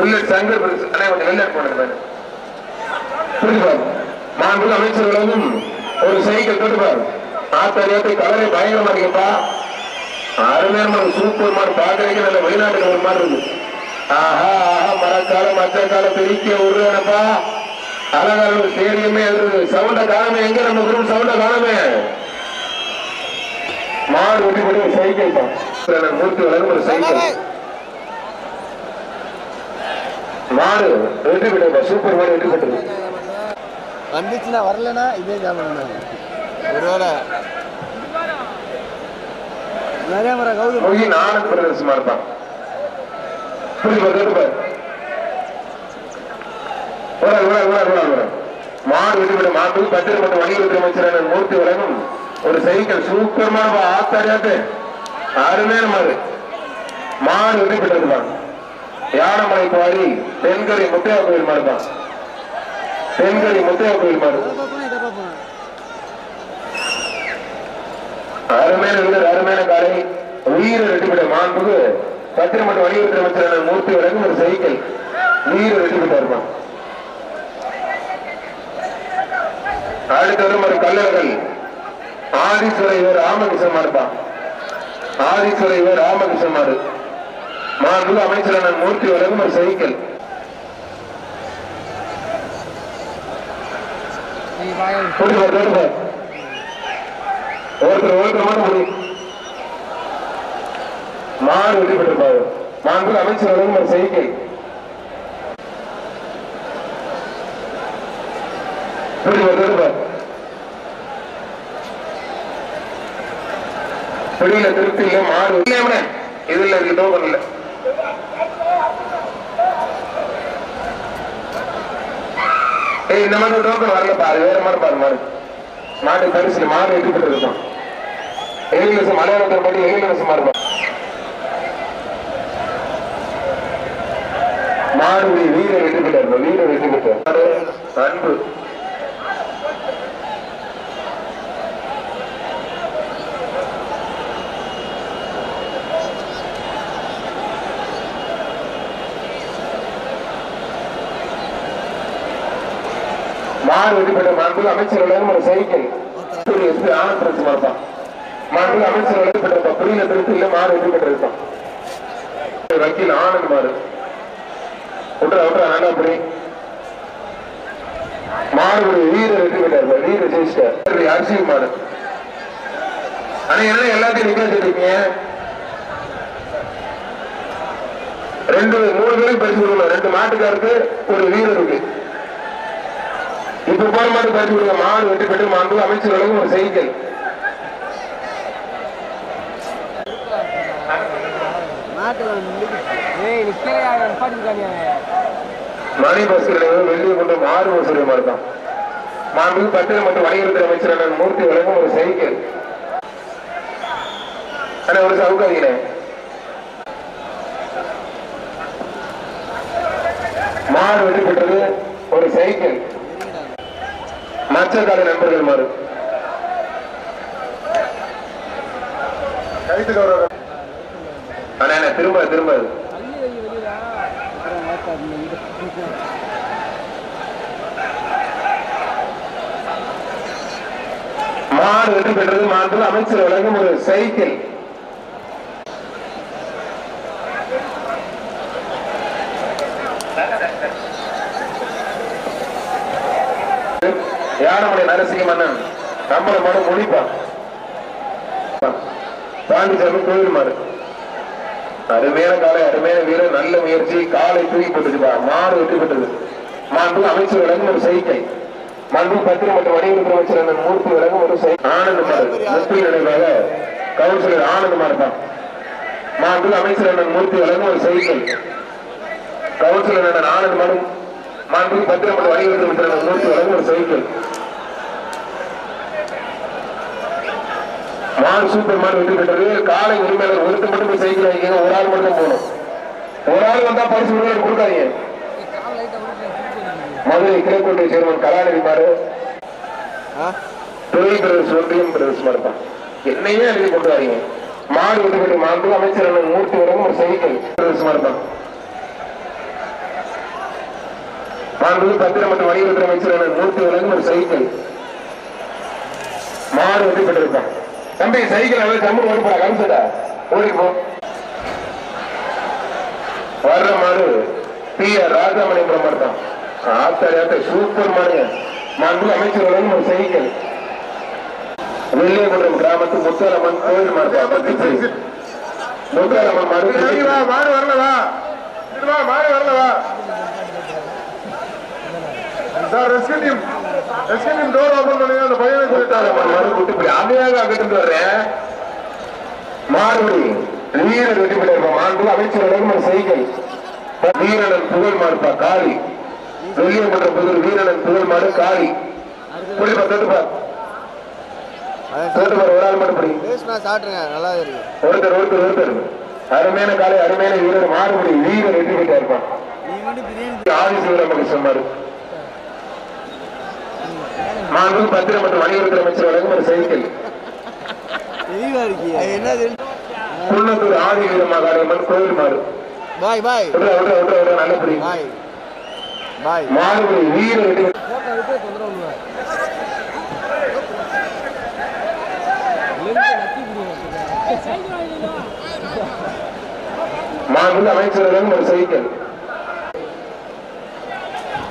Bullet Shankar அண்ணா கொஞ்சம் வெளில போனது பாரு. புரியுது அமைச்சர்களும் ஒரு சைக்கிள் தொட்டுப்பார் ஆத்தரியத்தை கலரை பயங்கரமா இருக்குப்பா. அருமையான சூப்பர் மாடு பாக்குறதுக்கு நல்ல வெளிநாட்டுல ஒரு மாதிரி இருக்கு. ஆஹா ஆஹா மரக்கால மச்சக்கால பிரிக்க விடுறேனப்பா அழகான ஸ்டேடியமே சவுண்ட காணமே. எங்க நம்ம குரூப் சவுண்ட காணமே? மாடு ஒட்டி போட்டு ஒரு சைக்கிள் தான். மூர்த்தி வளரும் ஒரு சைக்கிள். மாடு வெற்றி பெற்ற சூப்பர் மாடு வெற்றி பெற்றது வந்துச்சுன்னா வரலனா இதே ஜாமான் ஒருவேளை நிறைய முறை கௌதம் மொழி ஆனந்த் பிரதேசமா இருப்பான். மாடு வெட்டிவிட மாட்டு பத்திரப்பட்ட வணிகத்துறை அமைச்சரான மூர்த்தி வழங்கும் ஒரு சைக்கிள். சூப்பரமான ஆத்தாரியாத்து அருமையான மாடு மாடு வெட்டிவிட்டிருப்பான் யானமலை குவாரி தென்கரை முத்தையா கோயில் மாடு தான். தென்கரை முத்தையா கோயில் மாடு. அருமையான வீரர் அருமையான காலை. உயிரை வெட்டிவிட மாண்புக்கு பத்திரமட்ட வலியுறுத்தி அமைச்சரான மூர்த்தி வழங்கும் ஒரு சைக்கிள் உயிரை வெட்டிவிட்டா இருப்பான் அடுத்து வரும் ஒரு கல்லர்கள் ஆதிஸ்வர இவர் ராமகிருஷ்ணமா இருப்பான் ஆதிஸ்வர இவர் ராமகிருஷ்ணமாரு மாண்புக்கு அமைச்சரான மூர்த்தி வழங்கும் ஒரு சைக்கிள் ஒருத்தர் ஒருத்தர் மட்டும் முடியும் மாடு வெற்றி பெற்றிருப்பாரு. மாண்பு அமைச்சர் வழங்கும் ஒரு சைக்கிள் இப்படி திருப்தி இல்லை மாறு. இல்லை இதுல இது இல்ல டோக்கன் இல்ல ஏய் இந்த மாதிரி டோக்கன் வரல பாரு வேற மாதிரி பாரு மாதிரி மாட்டு பரிசு மாடு வெற்றி பெற்றிருக்கான் எழிலரசு மலையாளத்தில் படி எழிலரசமா இருப்பான் மாடுபடி வீர வெற்றி பெற்றார் வீர வெற்றி அன்பு. வெற்றி பெற்ற மாண்பு மாண்பு புரியல திருத்தி இல்ல வெற்றி பெற்றிருப்பான் வக்கீல் ஆனந்த் அப்படி. வீர வெற்றி பெற்றார் வீர ஜெயிச்சிட்டார். அரிசி ஆனா என்ன எல்லாத்தையும் நிக்க வச்சிருக்கீங்க ரெண்டு மூணு பேருக்கு பரிசு கொடுக்கணும். ரெண்டு மாட்டுக்காருக்கு ஒரு வீரருக்கு. இப்ப போற மாதிரி பரிசு கொடுங்க. மாடு வெற்றி பெற்று மாண்பு அமைச்சர்களும் ஒரு சைக்கிள் மணி பஸ்கள் வெள்ளியை கொண்டு மாறு வசூலிய மாட்டான் மாண்பு பத்திரம் மற்றும் வணிகத்துறை அமைச்சரான மூர்த்தி வழங்கும் ஒரு சைக்கிள் ஆனா ஒரு சவுக்காதீங்க மாடு வெற்றி பெற்றது ஒரு சைக்கிள் மச்சக்கால நண்பர்கள் மாறு. திரும்ப திரும்ப. மாடு வெற்றி பெற்றது மாட்டில் அமைச்சர் வழங்கும் ஒரு சைக்கிள். யானமுடைய நரசிங்க மன்னன் நம்மள மனம் முடிப்பான் பாண்டிச்சாமி கோயில் மாடு அருமையான காலை அருமையான வீரர் நல்ல முயற்சி. காலை தூக்கி போட்டுச்சுப்பா மாடு வெற்றி பெற்றது. மாண்பு அமைச்சர் விலங்கும் ஒரு செய்கை. மண்பு பத்திரம் மற்றும் வணிகத்துறை அமைச்சர் மூர்த்தி விலங்கும் ஒரு சைக்கிள் ஆனந்த மாடு முஸ்லி நினைவாக கவுன்சிலர் ஆனந்த மாடுதான் மாண்பு அமைச்சர் அண்ணன் மூர்த்தி விலங்கும் ஒரு செய்கை. கவுன்சிலர் அண்ணன் ஆனந்த மாடு மாண்பு பத்திரம் மற்றும் வணிகத்துறை அமைச்சர் மூர்த்தி விலங்கும் ஒரு செய்கை. மாடு சூப்பர் மாடு வெற்றி பெற்றது. காலை உரிமையாளர் ஒருத்தர் மட்டும் சைக்கிள் வாங்கிக்கங்க ஒரு ஆள் மட்டும் போகணும் ஒரு ஆள் வந்தா பரிசு கொடுக்க கொடுக்காதீங்க. மதுரை கிழக்கொண்டை சேர்மன் கலாநிதி மாடு ஆ? துறை பிரதேச ஒன்றியம் என்னையே எழுதி கொண்டு வரீங்க மாடு வெற்றி பெற்று மாண்பு அமைச்சர் மூர்த்தி வழங்கும் ஒரு சைக்கிள் பிரதேச மாடுதான் மாண்பு பத்திரம் மற்றும் வணிகத்துறை அமைச்சர் மூர்த்தி வழங்கும் ஒரு சைக்கிள் மாடு வெற்றி பெற்றிருப்பான் தம்பி சைக்கிள் அதாவது ஜம்மு போட கமிச்சதா ஓடி போ. வர்ற மாடு பி ஆர் ராஜாமணி பிரம்மர்தான் ஆத்தாடி ஆத்த சூப்பர் மாடுங்க. மாண்பு அமைச்சர் வழங்கும் ஒரு சைக்கிள். வெள்ளியகுன்றம் கிராமத்து முத்தாரம்மன் கோயில் மாடு முத்தாரம்மன் மாடு மாடு வரலவா மாடு வரலவா sir rescue team door open பண்ணுங்க அந்த பையனை முத்தாலம்மன் மாடு குட்டி அதையாக அங்கிட்டு வர்றேன் மாறுபடி வீரர் வெற்றி பெற்றிருப்பான் மாண்பு அமைச்சர் ஒரு சைக்கிள் வீரனன் புகழ் மாடுப்பா காளி. வெள்ளியகுன்றம் புதூர் வீரனன் புகழ் மாடு காளி. புள்ளிப்பா தொட்டுப்பா தொட்டுப்பா ஒரு ஆள் மட்டும் படி. சாப்பிட்ருங்க நல்லா இருக்கு. ஒருத்தர் ஒருத்தர் ஒருத்தர். அருமையான காலை அருமையான வீரர் மாறுபடி வீரர் பெற்றா இருப்பான் ஆதிசிவராமன் சொன்னார். மாண்பு பத்திரம் மற்றும் வணிகத்துறை அமைச்சர் வழங்கும் ஒரு சைக்கிள் குன்னத்தூர் ஆதி வீரமாகாரியம்மன் கோயில் மாடு பாய் பாய். விட்றா, விட்றா, விட்றா, விட்றா, நல்லபடி பாய். பாய். மாறுபடி போட்டோ விட்டு மாண்பு அமைச்சர் வழங்கும் ஒரு சைக்கிள்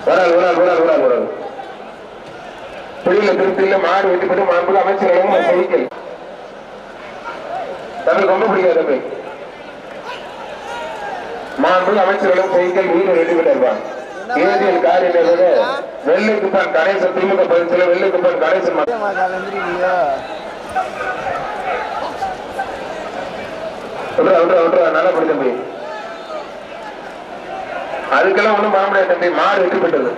வரால் வரால் வரால் வரால் வரால் புரியல திருப்தியில மாடு வெட்டிப்பட்டு மாண்பு அமைச்சர்களும் வழங்கும் தமிழ் ரொம்ப பிடிக்காது தம்பி மாண்பு அமைச்சர்களும் வழங்கும் சைக்கிள் வீரர் வெட்டி போட்டிருப்பான் ஏதியல் வெள்ளை குப்பான் கணேசன் திமுக பகுதியில் வெள்ளை குப்பான் கணேசன் நல்லா பிடிச்ச தம்பி அதுக்கெல்லாம் ஒண்ணும் பண்ண முடியாது தம்பி. மாடு வெற்றி பெற்றது.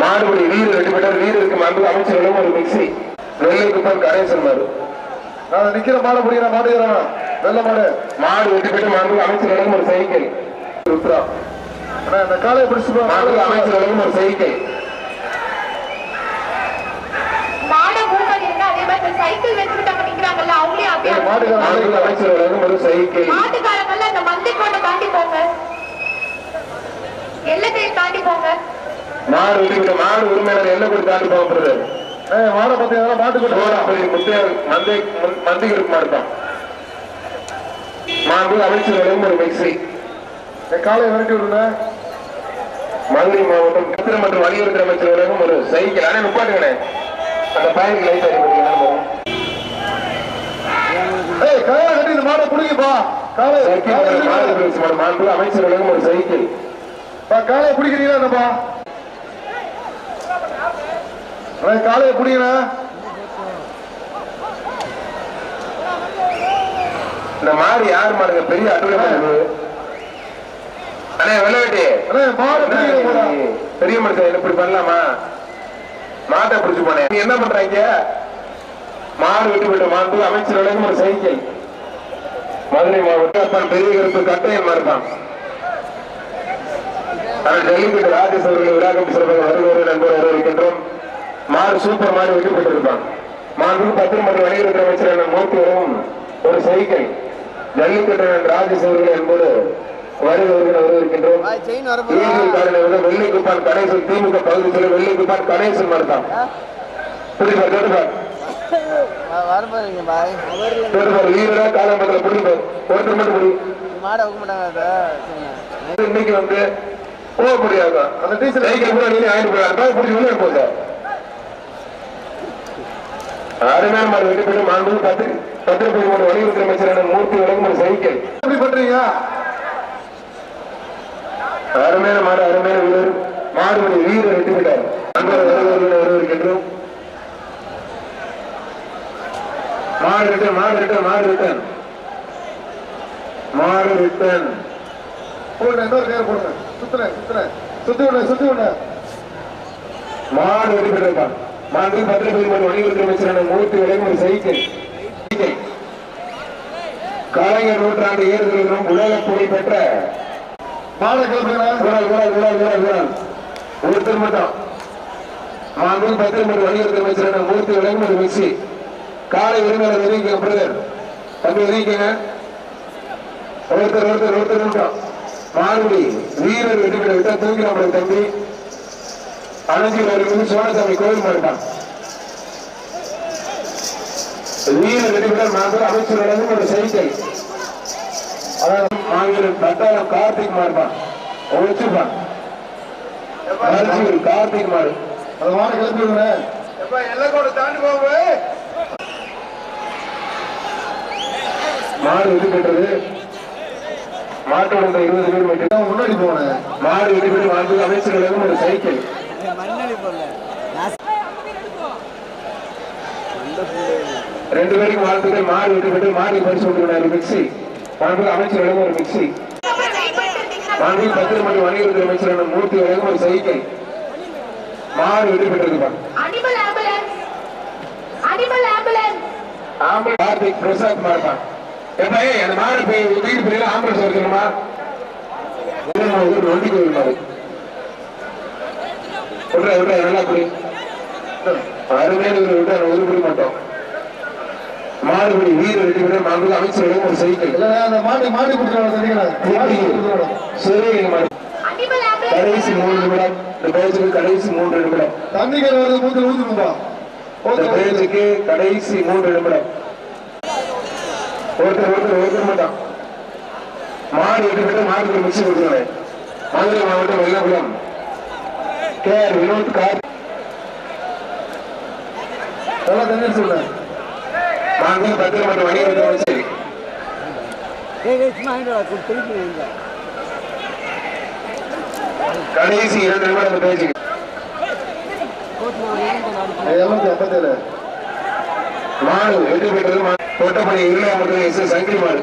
மாடுபடி வெற்றி பெற்றார் வீரருக்கு மாண்பு அமைச்சர்களும் ஒரு மிக்சி. வெள்ளை குப்பன் கணேசன் மாடு நான் நிக்கிற மாடை பிடிக்கிற மாட்டுக்கிறேன் வெள்ள மாடு. மாடு பெற்று மாண்பு அமைச்சர்களும் ஒரு சைக்கிள் ருத்ரா அண்ணா இந்த காலையை பிடிச்சு மாண்பு அமைச்சர்களும் ஒரு சைக்கிள் மாடை சைக்கிள் நிக்கிறாங்கல்ல அவங்களே அப்படியே மாண்பு அமைச்சர்களும் ஒரு சைக்கிள் மாட்டுக்காரங்கெல்லாம் இந்த மந்தை கோட்டை தாண்டி போங்க. எல்லைத்தை தாண்டி போங்க. மாடு பெற்ற மாடு உரிமையாளர் என்ன கொடுத்து தாண்டி போகிறது ஏய் மாடை பார்த்தீங்கன்னா மாட்டுக்கொண்டு சோழாபுரி முத்தையர் மந்தை மந்திகளுக்கு மாடுதான் மாண்பு அமைச்சர்களும் ஒரு மிக்சி காலையை விரட்டி விடுங்க. மதுரை மாவட்டம் பத்திரம் மற்றும் வலியுறுத்தல் அமைச்சர்களும் ஒரு சைக்கிள் ஆனா நிப்பாட்டுங்கண்ணே. அந்த பையனுக்கு லைட் அடிப்பீங்க ஏய் கையை கட்டி மாடை பிடிங்கப்பா காலை காலை மாண்பு அமைச்சர்களும் ஒரு சைக்கிள் பா, காலையை பிடிக்கிறீங்களா என்னப்பா? காலையை பிடிக்கிறேன் இந்த மாடு யார் மாடுங்க? பெரிய அட்டுரை மாடு. அண்ணே. வெள்ளவெட்டி அண்ணா பிடிக்கிற பெரிய மனுஷன் இப்படி பண்ணலாமா? மாட்டை பிடிச்சு போனேன் நீ என்ன பண்றாங்க? மாடு விட்டு விட்டு மாண்பு அமைச்சர்களும் ஒரு சைக்கிள். மதுரை மாவட்டம் அப்பன் பெரிய கருப்பு கட்டையன் மாறுதான் ஆனால் ஜல்லிக்கட்டு ராஜேஷ் அவர்கள் விழாக்கம் சிறப்பாக வருகிறோம் நண்பர் வரவேற்கின்றோம் மாடு சூப்பர் மாடு வெற்றி பெற்றிருப்பான் மாண்பு பத்து மற்றும் வணிகத்துறை அமைச்சர் என மூர்த்தி வரும் ஒரு சைக்கிள் ஜல்லிக்கட்டு ராஜேஷ் அவர்கள் என்பது வருகிறவர்கள் வரவேற்கின்றோம். பாய் செயின் வரப்போதா ஈகிள் காலையில் வெள்ளை குப்பான் கணேசன் திமுக பகுதியில் வெள்ளை குப்பான் கணேசன் மறுத்தான். கேட்டுப்பார் கேட்டுப்பார் புரியும் மாடை வைக்க மாட்டாங்க அதை இன்னைக்கு வந்து போக முடியாது அந்த டீச்சர் சைக்கிள் கூட நீங்க ஆயிட்டு பிடிச்சி உள்ள போகுது அருமையான மாடு போட்டு மாண்பு பத்து பத்து பேர் மூணு வணிகத்துறை அமைச்சரான மூர்த்தி வழங்கும் ஒரு சைக்கிள். எப்படி பண்றீங்க அருமையான மாடு அருமையான வீரர் மாடுபடி வீரர் வெட்டி விட்டார். அன்பர் வருவர்கள் வருவருக்கின்றோம் மாடு ரிட்டன் மாடு ரிட்டன் மாடு ரிட்டன் மாடு ரிட்டன் போடுங்க இன்னொரு நேரம் போடுங்க. சுத்துறேன் சுத்துறேன் சுத்தி விடுங்க சுத்தி விடுங்க மாடு வெட்டி பெற்றிருப்பான் மாண்பு பத்திர பதிமூணு வணிகத்துறை அமைச்சரான மூர்த்தி ஒரு சைக்கிள். கலைஞர் நூற்றாண்டு ஏறுதலும் உலக புகழ் பெற்ற ஒருத்தர் மட்டும். மாண்பு பத்திர மற்றும் வணிகத்துறை அமைச்சரான மூர்த்தி ஒரு மிக்சி காலை உரிமையாளர் தெரிவிக்க பிரதர். தம்பி தெரிவிக்கங்க ஒருத்தர் ஒருத்தர் ஒருத்தர் மட்டும் மாறுபடி வீரர் வெற்றி பெற விட்டா தூக்கி நம்மளை தம்பி. அணைஞ்சி வருகிறது சோழசாமி கோயில் வீரர் வெற்றி பெற மாதம் அமைச்சர் வழங்கும் ஒரு செய்கை அதான் மாவீரன் தட்டாளம் கார்த்திக் மாறுபான் வச்சுப்பான் கார்த்திக் மாறு. அது மாடு கிளப்பி விடுறேன் மாடு வெற்றி பெற்றது மாட்டோட இருபது பேர் முன்னாடி போனேன். மாடு வெற்றி பெற்று மாண்பு அமைச்சர் வழங்கும் ஒரு சைக்கிள். ரெண்டு பேருக்கு வாழ்த்துக்கள். மாடு வெற்றி பெற்று மாடு பரிசு கொடுக்கிறார் மிக்சி. மாண்பு அமைச்சர் வழங்கும் ஒரு மிக்சி. மாண்பு பத்திரமணி வணிகத்துறை அமைச்சரான மூர்த்தி வழங்கும் ஒரு சைக்கிள் மாடு வெற்றி பெற்றிருப்பா அனிமல் ஆம்புலன்ஸ் கார்த்திக் பிரசாத் மாறுப்பான் எப்ப ஏய், அந்த போய் தூக்கி போய் ஆம்புலன்ஸ் வரணுமா நொண்டி கோயில் மாடு விட்ற விட்ற நல்லா புரி அருமையான ஒரு விட ஒதுக்கப்பட மாட்டோம். மாடுபடி வீர வெற்றி பெற்ற மாண்பு அமைச்சர் வழங்கும் ஒரு சைக்கிள் இல்ல அந்த மாடு அனிமல் ஆம்புலன்ஸ் கடைசி மூன்று நிமிடம். இந்த பேச்சுக்கு கடைசி மூன்று நிமிடம். தண்ணிகள் வருது மூஞ்சில் ஊத்துருப்பா இந்த பேச்சுக்கு கடைசி மூன்று நிமிடம். ஒருத்தர் ஒருத்தர் ஒருத்தர் மட்டும். மாடு பெற்று மாடுக்கு மிக்சி கொடுத்துருவேன் மதுரை மாவட்டம் Vellakulam K R Vinod car. நல்லா தண்ணி சொல்றேன் மாண்பு பத்திரம் மற்றும் வணிகத்துறை அமைச்சர் ஏய் கடைசி இரண்டு நிமிடம் பேசி பேச்சுக்கு மாடு வெற்றி பெற்றது தொட்டப்பணி இல்லை மற்றும் சங்கிலி மாடு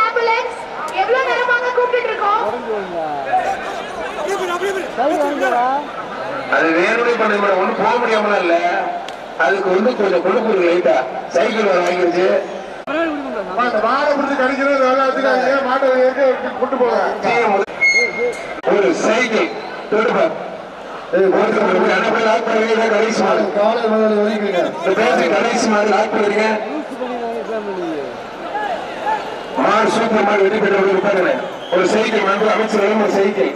ஆம்புலன்ஸ் எவ்வளவு நேரமாக கூப்பிட்டு இருக்கோம்? அது வேணும்னே பண்ண மேடம் ஒன்றும் போக முடியாமல இல்ல. அதுக்கு வந்து கொஞ்சம் இருக்கு லைட்டா சைக்கிள் வர வாங்கிருச்சு. மாடை பிடிச்சி கடிக்கிறது வச்சுக்காதீங்க மாட்டை கொண்டு ஜிஎம் ஒரு சைக்கிள் தொடுப்பார் போய் அனுப்பி லாக் பண்ணுறீங்க முடியும் மாடு சூப்பர் மாடு வெற்றி பெற்றவர்கள் இருப்பாங்க ஒரு சைக்கிள் அமைச்சர்களும் ஒரு சைக்கிள்.